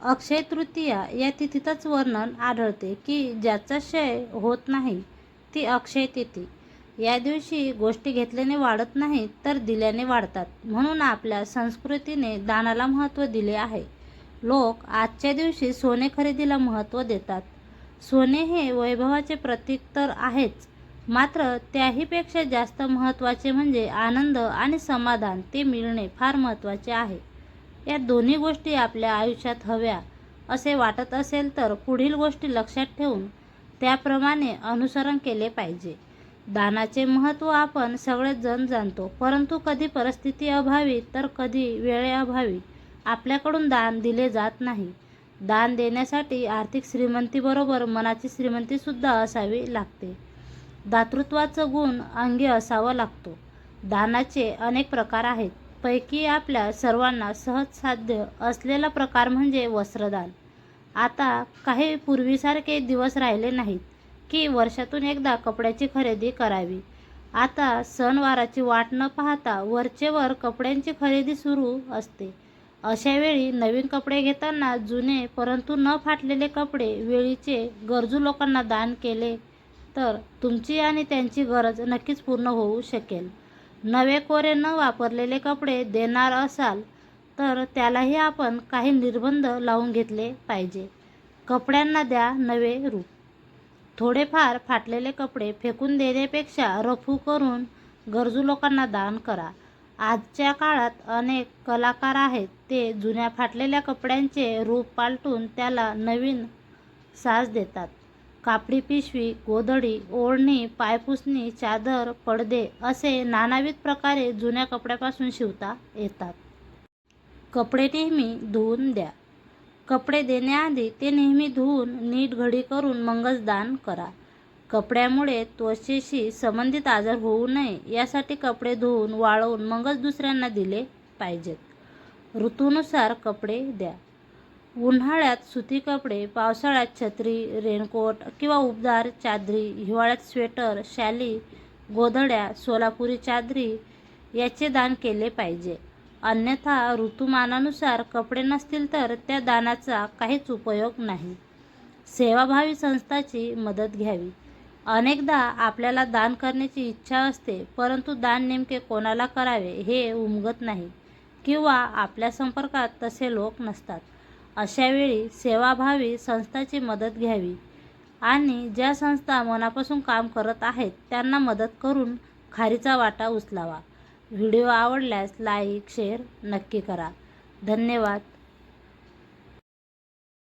अक्षय तृतीया या तिथीतच वर्णन आढळते की ज्याचा क्षय होत नाही ती अक्षय तिथी. या दिवशी गोष्टी घेतल्याने वाढत नाहीत तर दिल्याने वाढतात. म्हणून आपल्या संस्कृतीने दानाला महत्त्व दिले आहे. लोक आजच्या दिवशी सोने खरेदीला महत्त्व देतात. सोने हे वैभवाचे प्रतीक तर आहेच मात्र त्याहीपेक्षा जास्त महत्त्वाचे म्हणजे आनंद आणि समाधान ते मिळणे फार महत्त्वाचे आहे. या दोन्ही गोष्टी आपल्या आयुष्यात हव्या. असे वाटत असेल तर पुढील गोष्टी लक्षात ठेवून त्याप्रमाणे अनुसरण केले पाहिजे. दानाचे महत्त्व आपण सगळेच जण जाणतो परंतु कधी परिस्थिती अभावी तर कधी वेळेअभावी आपल्याकडून दान दिले जात नाही. दान देण्यासाठी आर्थिक श्रीमंतीबरोबर मनाची श्रीमंतीसुद्धा असावी लागते. दातृत्वाचं गुण अंगी असावा लागतो. दानाचे अनेक प्रकार आहेत. पैकी आपल्या सर्वांना सहज साध्य असलेला प्रकार म्हणजे वस्त्रदान. आता काही पूर्वीसारखे दिवस राहिले नाहीत की वर्षातून एकदा कपड्याची खरेदी करावी. आता सणवाराची वाट न पाहता वरचेवर कपड्यांची खरेदी सुरू असते. अशावेळी नवीन कपडे घेताना जुने परंतु न फाटलेले कपडे वेळीचे गरजू लोकांना दान केले तर तुमची आणि त्यांची गरज नक्कीच पूर्ण होऊ शकेल. नवे कोरे न वापरलेले कपडे देणार असाल तर त्यालाही आपण काही निर्बंध लावून घेतले पाहिजे. कपड्यांना द्या नवे रूप. थोडेफार फाटलेले कपडे फेकून देण्यापेक्षा रफू करून गरजू लोकांना दान करा. आजच्या काळात अनेक कलाकार आहेत ते जुन्या फाटलेल्या कपड्यांचे रूप पालटून त्याला नवीन साज देतात. कापडी पिशवी गोधडी ओढणी पायपुसणी चादर पडदे असे नानाविध प्रकारे जुन्या कपड्यापासून शिवता येतात. कपडे नेहमी धुवून द्या. कपडे देण्याआधी ते नेहमी धुवून नीट घडी करून मगच दान करा. कपड्यामुळे त्वचेशी संबंधित आजार होऊ नये यासाठी कपडे धुवून वाळवून मगच दुसऱ्यांना दिले पाहिजेत. ऋतूनुसार कपडे द्या. उन्हाळ्यात सुती कपडे पावसाळ्यात छत्री रेनकोट किंवा उबदार चादरी हिवाळ्यात स्वेटर शाली गोधड्या सोलापुरी चादरी याचे दान केले पाहिजे. अन्यथा ऋतुमानानुसार कपडे नसतील तर त्या दानाचा काहीच उपयोग नाही. सेवाभावी संस्थाची मदत घ्यावी. अनेकदा आपल्याला दान करण्याची इच्छा असते परंतु दान नेमके कोणाला करावे हे उमगत नाही किंवा आपल्या संपर्कात तसे लोक नसतात. अशावेळी सेवाभावी संस्थाची मदत घ्यावी. आणि ज्या संस्था मनापासून काम करत आहेत त्यांना मदत करून खारीचा वाटा उचलावा. व्हिडिओ आवडल्यास लाईक शेअर नक्की करा. धन्यवाद.